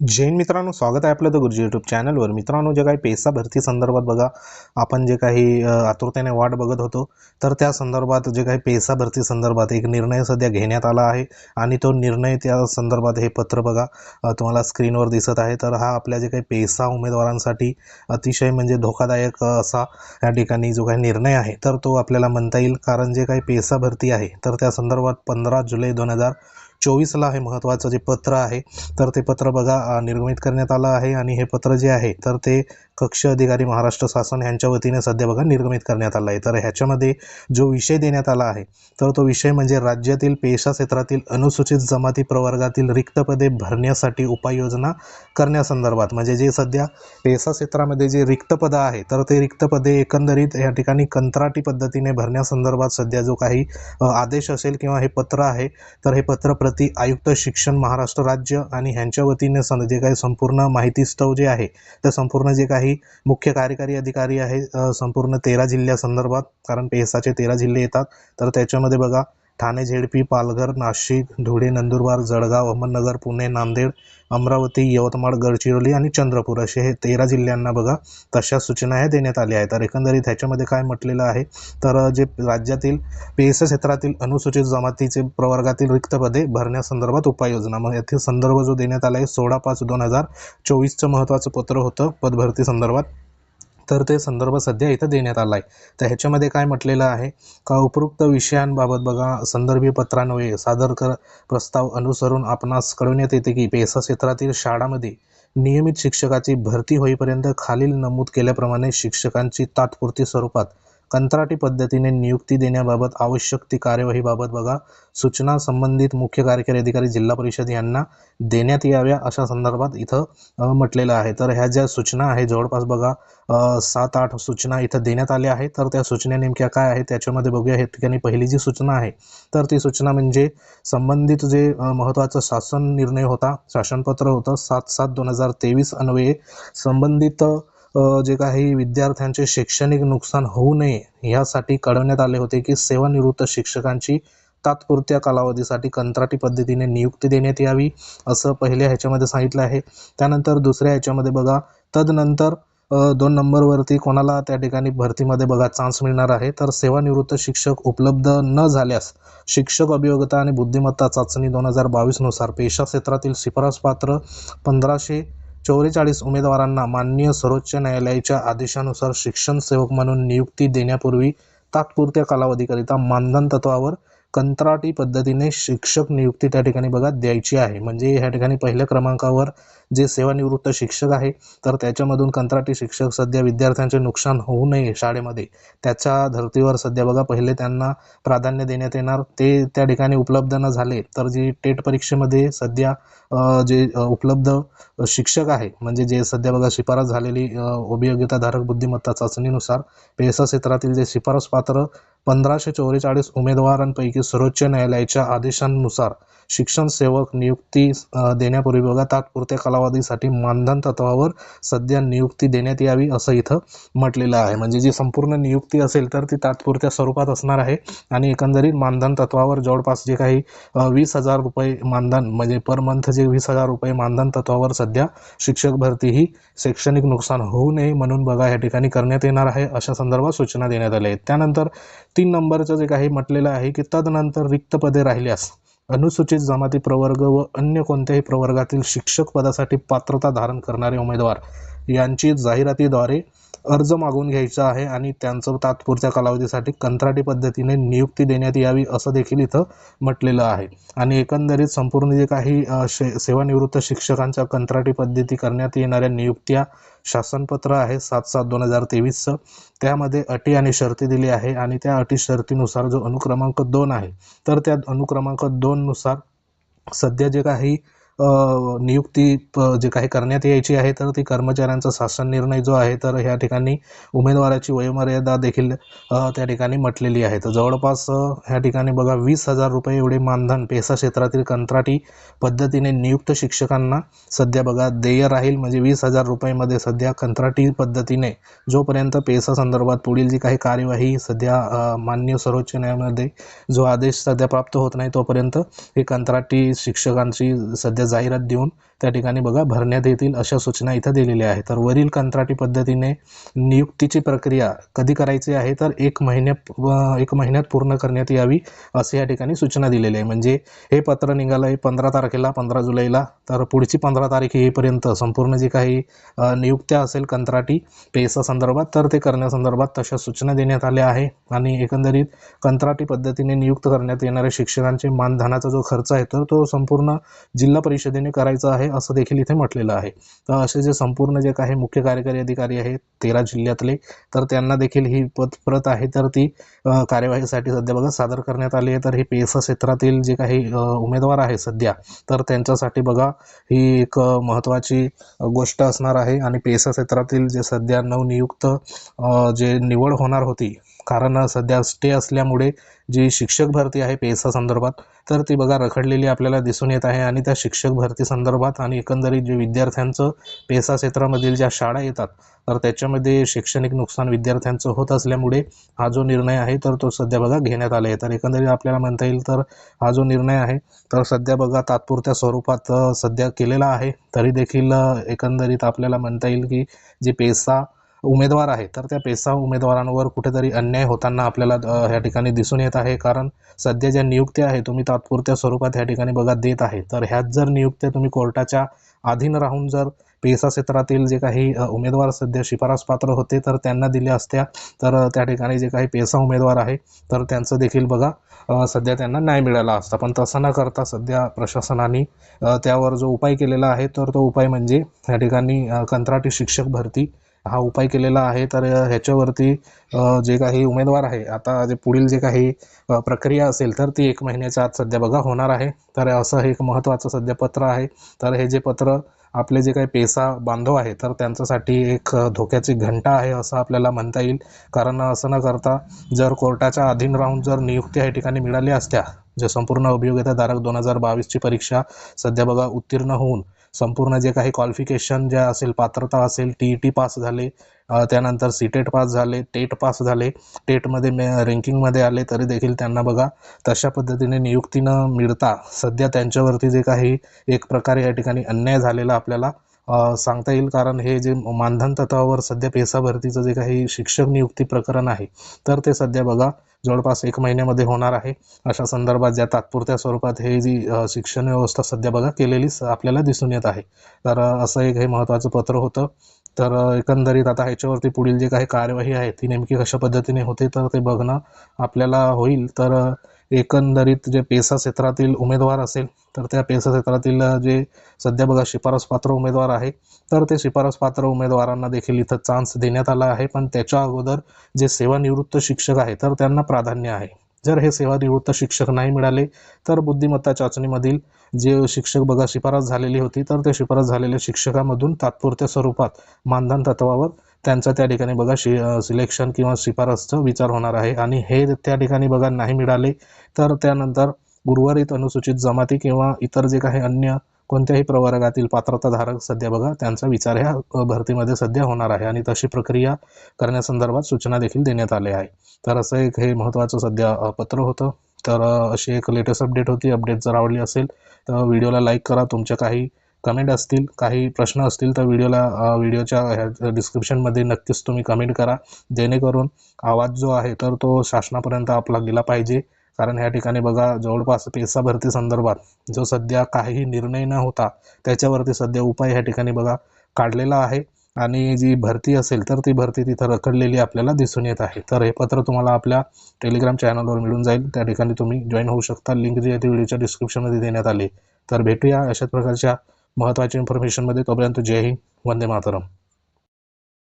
जैन मित्रांनो स्वागत आहे आपलं द गुरुजी यूट्यूब चॅनलवर मित्रांनो जे काही पेसा भरती संदर्भात बघा आपण जे काही आतुरतेने वाट बघत होतो तर त्या संदर्भात जे काही पेसा भरती संदर्भात एक निर्णय सध्या घेण्यात आला आहे. आणि तो निर्णय त्या संदर्भात हे पत्र बघा तुम्हाला स्क्रीनवर दिसत आहे. तर हा आपल्या जे काही पेसा उमेदवारांसाठी अतिशय म्हणजे धोकादायक असा या ठिकाणी जो काही निर्णय आहे तर तो आपल्याला म्हणता येईल. कारण जे काही पेसा भरती आहे तर त्या संदर्भात पंधरा जुलै दोन हजार चोवीसला हे महत्त्वाचं जे पत्र आहे तर ते पत्र बघा निर्गमित करण्यात आलं आहे आणि हे पत्र जे आहे तर ते कक्ष अधिकारी महाराष्ट्र शासन यांच्या वतीने सध्या बघा निर्गमित करण्यात आला आहे. तर ह्याच्यामध्ये जो विषय देण्यात आला आहे तर तो विषय म्हणजे राज्यातील पेशा क्षेत्रातील अनुसूचित जमाती प्रवर्गातील रिक्त पदे भरण्यासाठी उपाययोजना करण्यासंदर्भात. म्हणजे जे सध्या पेशा क्षेत्रामध्ये जे रिक्त पदं आहे तर ते रिक्त पदे एकंदरीत या ठिकाणी कंत्राटी पद्धतीने भरण्यासंदर्भात सध्या जो काही आदेश असेल किंवा हे पत्र आहे तर हे पत्र प्रति आयुक्त शिक्षण महाराष्ट्र राज्य आणि ह्यांच्या वतीने जे काही संपूर्ण माहितीस्तव जे आहे तर संपूर्ण जे काही मुख्य कार्यकारी अधिकारी आहे संपूर्ण तेरा जिल्ह्यासंदर्भात कारण पेसाचे तेरा जिल्हे येतात तर त्याच्यामध्ये बघा ठाणे झेडपी पालघर नाशिक धुळे नंदुरबार जळगाव अहमदनगर पुणे नांदेड अमरावती यवतमाळ गडचिरोली आणि चंद्रपूर असे हे तेरा जिल्ह्यांना बघा तशा सूचना ह्या देण्यात आल्या आहेत. तर एकंदरीत ह्याच्यामध्ये काय म्हटलेलं आहे? तर जे राज्यातील पेस क्षेत्रातील अनुसूचित जमातीचे प्रवर्गातील रिक्त पदे भरण्यासंदर्भात उपाययोजना. मग येथील संदर्भ जो देण्यात आला आहे सोळा पाच दोन हजार चोवीसचं महत्त्वाचं पत्र होतं पदभरती संदर्भात. तर ते संदर्भ सध्या इथं देण्यात आला आहे तर ह्याच्यामध्ये काय म्हटलेलं आहे? का उपरोक्त विषयांबाबत बघा संदर्भी पत्रान्वये सादर कर प्रस्ताव अनुसरून आपणास कळवण्यात येते की पेसा क्षेत्रातील शाळामध्ये नियमित शिक्षकाची भरती होईपर्यंत खालील नमूद केल्याप्रमाणे शिक्षकांची तात्पुरती स्वरूपात कंत्राटी पद्धतीने नियुक्ती देण्याबाबत आवश्यक ती कार्यवाहीबाबत बघा. सूचना संबंधित मुख्य कार्यकारी अधिकारी जिल्हा परिषद यांना देण्यात याव्या अशा संदर्भात इथं म्हटलेलं आहे. तर ह्या ज्या सूचना आहे जवळपास बघा सात आठ सूचना इथं देण्यात आल्या आहेत. तर त्या सूचना नेमक्या काय आहेत त्याच्यामध्ये बघूया. या ठिकाणी पहिली जी सूचना आहे तर ती सूचना म्हणजे संबंधित जे महत्त्वाचं शासन निर्णय होता शासनपत्र होतं सात सात दोन हजार तेवीस अन्वये संबंधित जे काही विद्यार्थ्यांचे शैक्षणिक नुकसान होऊ नये यासाठी कळवण्यात आले होते की सेवानिवृत्त शिक्षकांची तात्पुरत्या कालावधीसाठी कंत्राटी पद्धतीने नियुक्ती देण्यात यावी असं पहिल्या ह्याच्यामध्ये सांगितलं आहे. त्यानंतर दुसऱ्या ह्याच्यामध्ये बघा तदनंतर दोन नंबरवरती कोणाला त्या ठिकाणी भरतीमध्ये बघा चान्स मिळणार आहे. तर सेवानिवृत्त शिक्षक उपलब्ध न झाल्यास शिक्षक अभियोग्यता आणि बुद्धिमत्ता चाचणी दोन हजार बावीसनुसार पेशा क्षेत्रातील शिफारस पात्र पंधराशे चौवेचाळीस उमेदवारांना माननीय सर्वोच्च न्यायालयाच्या आदेशानुसार शिक्षण सेवक म्हणून नियुक्ती देण्यापूर्वी तात्पुरत्या कालावधीकरिता मानधन तत्वावर कंत्राटी पद्धतीने शिक्षक नियुक्ती त्या ठिकाणी बघा द्यायची आहे. म्हणजे ह्या ठिकाणी पहिल्या क्रमांकावर जे सेवानिवृत्त शिक्षक आहे तर त्याच्यामधून कंत्राटी शिक्षक सध्या विद्यार्थ्यांचे नुकसान होऊ नये शाळेमध्ये. त्याच्या धर्तीवर सध्या बघा पहिले त्यांना प्राधान्य देण्यात येणार. ते त्या ठिकाणी उपलब्ध न झाले तर जी टेट परीक्षेमध्ये सध्या जे उपलब्ध शिक्षक आहे म्हणजे जे सध्या बघा शिफारस झालेली उपयोगिताधारक बुद्धिमत्ता चाचणीनुसार पेसा क्षेत्रातील जे शिफारस पात्र पंधराशे चौवेचाळीस उमेदवारांपैकी सर्वोच्च न्यायालयाच्या आदेशानुसार शिक्षण सेवक नियुक्ती देण्यापूर्वी बघा तात्पुरत्या कालावधीसाठी मानधन तत्वावर सध्या नियुक्ती देण्यात यावी असं इथं म्हटलेलं आहे. म्हणजे जी संपूर्ण नियुक्ती असेल तर ती तात्पुरत्या स्वरूपात असणार आहे आणि एकंदरीत मानधन तत्वावर जवळपास जे काही वीस हजार रुपये मानधन म्हणजे पर मंथ जे वीस हजार रुपये मानधन तत्वावर सध्या शिक्षक भरती ही शैक्षणिक नुकसान होऊ नये म्हणून बघा या ठिकाणी करण्यात येणार आहे अशा संदर्भात सूचना देण्यात आल्या आहेत. त्यानंतर तीन नंबरचं जे काही म्हटलेलं आहे की तदनंतर रिक्त पदे राहिल्यास अनुसूचित जमाती प्रवर्ग व अन्य कोणत्याही प्रवर्गातील शिक्षक पदासाठी पात्रता धारण करणारे उमेदवार यांची जाहिरातीद्वारे अर्ज मागून घ्यायचा आहे आणि त्यांचं तात्पुरत्या कालावधीसाठी कंत्राटी पद्धतीने नियुक्ती देण्यात यावी असं देखील इथं म्हटलेलं आहे. आणि एकंदरीत संपूर्ण जे काही शे सेवानिवृत्त शिक्षकांच्या कंत्राटी पद्धती करण्यात येणाऱ्या नियुक्त्या शासनपत्र आहे सात सात दोन हजार तेवीसचं. त्यामध्ये अटी आणि शर्ती दिली आहे आणि त्या अटी शर्तीनुसार जो अनुक्रमांक दोन आहे तर त्या अनुक्रमांक दोननुसार सध्या जे काही नियुक्ती प- जे काही करण्यात यायची आहे तर ती कर्मचाऱ्यांचा शासन निर्णय जो आहे तर ह्या ठिकाणी उमेदवाराची वयोमर्यादा देखील त्या ठिकाणी म्हटलेली आहे. तर जवळपास ह्या ठिकाणी बघा वीस हजार रुपये एवढे मानधन पेसा क्षेत्रातील कंत्राटी पद्धतीने नियुक्त शिक्षकांना सध्या बघा देय राहील. म्हणजे वीस हजार रुपयेमध्ये सध्या कंत्राटी पद्धतीने जोपर्यंत पेसा संदर्भात पुढील जी काही कार्यवाही सध्या मान्य सर्वोच्च न्यायालयामध्ये जो आदेश सध्या प्राप्त होत नाही तोपर्यंत हे कंत्राटी शिक्षकांची सध्या जाहिरात देऊन त्या ठिकाणी बघा भरण्यात येतील अशा सूचना इथं दिलेल्या आहेत. तर वरील कंत्राटी पद्धतीने नियुक्तीची प्रक्रिया कधी करायची आहे? तर एक महिन्या व- एक महिन्यात पूर्ण करण्यात यावी असे या ठिकाणी सूचना दिलेली आहे म्हणजे हे पत्र निघालं आहे पंधरा तारखेला पंधरा जुलैला. तर पुढची पंधरा तारीख येईपर्यंत संपूर्ण जे काही नियुक्त्या असेल कंत्राटी पेसा संदर्भात तर ते करण्यासंदर्भात तशा सूचना देण्यात आल्या आहे आणि एकंदरीत कंत्राटी पद्धतीने नियुक्त करण्यात येणाऱ्या शिक्षकांचे मानधनाचा जो खर्च आहे तर तो संपूर्ण जिल्हा परिषदेने करायचा आहे असं देखील इथे म्हटलेलं आहे. तर असे जे संपूर्ण जे काही मुख्य कार्यकारी अधिकारी आहेत तेरा जिल्ह्यातले तर त्यांना देखील ही पद प्रत आहे तर ती कार्यवाहीसाठी सध्या बघा सादर करण्यात आली आहे. तर हे पेसा क्षेत्रातील जे काही उमेदवार आहे सध्या तर त्यांच्यासाठी बघा ही एक महत्त्वाची गोष्ट असणार आहे. आणि पेसा क्षेत्रातील जे सध्या नवनियुक्त जे निवड होणार होती कारण सध्या स्टे असल्यामुळे जी शिक्षक भरती आहे पेसा संदर्भात तर ती बघा रखडलेली आपल्याला दिसून येत आहे आणि त्या शिक्षक भरती संदर्भात आणि एकंदरीत जे विद्यार्थ्यांचं पेसा क्षेत्रामधील ज्या शाळा येतात तर त्याच्यामध्ये शैक्षणिक नुकसान विद्यार्थ्यांचं होत असल्यामुळे हा जो निर्णय आहे तर तो सध्या बघा घेण्यात आला आहे तर एकंदरीत आपल्याला म्हणता येईल तर हा जो निर्णय आहे तर सध्या बघा तात्पुरत्या स्वरूपात सध्या केलेला आहे. तरी देखील एकंदरीत आपल्याला म्हणता येईल की जे पेसा उमेदवार आहे तर त्या पेसा उमेदवारांवर कुठेतरी अन्याय होताना आपल्याला ह्या ठिकाणी दिसून येत आहे. कारण सध्या ज्या नियुक्त्या आहे तुम्ही तात्पुरत्या स्वरूपात ह्या ठिकाणी बघा देत आहे. तर ह्यात जर नियुक्त्या तुम्ही कोर्टाच्या अधीन राहून जर पेसा क्षेत्रातील जे काही उमेदवार सध्या शिफारस पात्र होते तर त्यांना दिल्या असत्या. तर त्या ठिकाणी जे काही पेसा उमेदवार आहे तर त्यांचं देखील बघा सध्या त्यांना न्याय मिळाला असता. पण तसं न करता सध्या प्रशासनाने त्यावर जो उपाय केलेला आहे तर तो उपाय म्हणजे या ठिकाणी कंत्राटी शिक्षक भरती हा उपाय केलेला आहे. तर ह्याच्यावरती जे काही उमेदवार आहे आता जे पुढील जे काही प्रक्रिया असेल तर ती एक महिन्याच्या आत सध्या बघा होणार आहे. तर असं हे एक महत्त्वाचं सध्या पत्र आहे. तर हे जे पत्र आपले जे काही पेसा बांधव आहे तर त्यांच्यासाठी एक धोक्याची घंटा आहे असं आपल्याला म्हणता येईल. कारण असं न करता जर कोर्टाच्या अधीन राहून जर नियुक्त्या या ठिकाणी मिळाल्या असत्या जे संपूर्ण अभियोगिताधारक दोन हजार बावीसची परीक्षा सध्या बघा उत्तीर्ण होऊन संपूर्ण जे काही क्वालिफिकेशन ज्या असेल पात्रता असेल टी ई टी पास झाले त्यानंतर सी टेट पास झाले टेट पास झाले टेटमध्ये मे रँकिंगमध्ये आले तरी देखील त्यांना बघा तशा पद्धतीने नियुक्ती न मिळता. सध्या त्यांच्यावरती जे काही एक प्रकारे या ठिकाणी अन्याय झालेला आपल्याला सांगता येईल कारण हे जे मानधन तत्वावर सध्या पेसा भरतीचं जे काही शिक्षक नियुक्ती प्रकरण आहे तर ते सध्या बघा जवळपास एक महिन्यामध्ये होणार आहे. अशा संदर्भात ज्या तात्पुरत्या स्वरूपात हे जी शिक्षण व्यवस्था सध्या बघा केलेली आपल्याला दिसून येत आहे. तर असं एक हे महत्त्वाचं पत्र होतं. तर एकंदरीत आता ह्याच्यावरती पुढील जे काही कार्यवाही आहे ती नेमकी कशा पद्धतीने होते तर ते बघणं आपल्याला होईल. तर एकंदरीत जे पेसा क्षेत्रातील उमेदवार असेल तर त्या पेसा क्षेत्रातील जे सध्या बघा शिफारसपात्र उमेदवार आहे तर ते शिफारसपात्र उमेदवारांना देखील इथं चान्स देण्यात आला आहे. पण त्याच्या अगोदर जे सेवानिवृत्त शिक्षक आहे तर त्यांना प्राधान्य आहे. जर हे सेवानिवृत्त शिक्षक नाही मिळाले तर बुद्धिमत्ता चाचणीमधील जे शिक्षक बघा शिफारस झालेली होती तर त्या शिफारस झालेल्या शिक्षकामधून तात्पुरत्या स्वरूपात मानधन तत्वावर त्यांचं त्या ठिकाणी बघा शि सिलेक्शन किंवा शिफारसचा विचार होणार आहे. आणि हे त्या ठिकाणी बघा नाही मिळाले तर त्यानंतर उर्वरित अनुसूचित जमाती किंवा इतर जे काही अन्य कोणत्याही प्रवर्गातील पात्रताधारक सध्या बघा त्यांचा विचार ह्या भरतीमध्ये सध्या होणार आहे आणि तशी प्रक्रिया करण्यासंदर्भात सूचना देखील देण्यात आल्या आहे तर असं एक हे महत्त्वाचं सध्या पत्र होतं. तर अशी एक लेटेस्ट अपडेट होती. अपडेट जर आवडली असेल तर व्हिडिओला लाईक करा. तुमच्या काही कमेंट असतील काही प्रश्न असतील तर व्हिडिओला व्हिडिओच्या ह्या डिस्क्रिप्शनमध्ये नक्कीच तुम्ही कमेंट करा. जेणेकरून आवाज जो आहे तर तो शासनापर्यंत आपला गेला पाहिजे. कारण ह्या ठिकाणी बघा जवळपास पेसा भरती संदर्भात जो सध्या काहीही निर्णय न होता त्याच्यावरती सध्या उपाय ह्या ठिकाणी बघा काढलेला आहे. आणि जी भरती असेल तर ती भरती तिथं रखडलेली आपल्याला दिसून येत आहे. तर हे पत्र तुम्हाला आपल्या टेलिग्राम चॅनलवर मिळून जाईल. त्या ठिकाणी तुम्ही जॉईन होऊ शकता. लिंक जी आहे ती व्हिडिओच्या डिस्क्रिप्शनमध्ये देण्यात आली. तर भेटूया अशाच प्रकारच्या महत्त्वाच्या इन्फॉर्मेशनमध्ये तोपर्यंत जय हिंद. वंदे मातरम.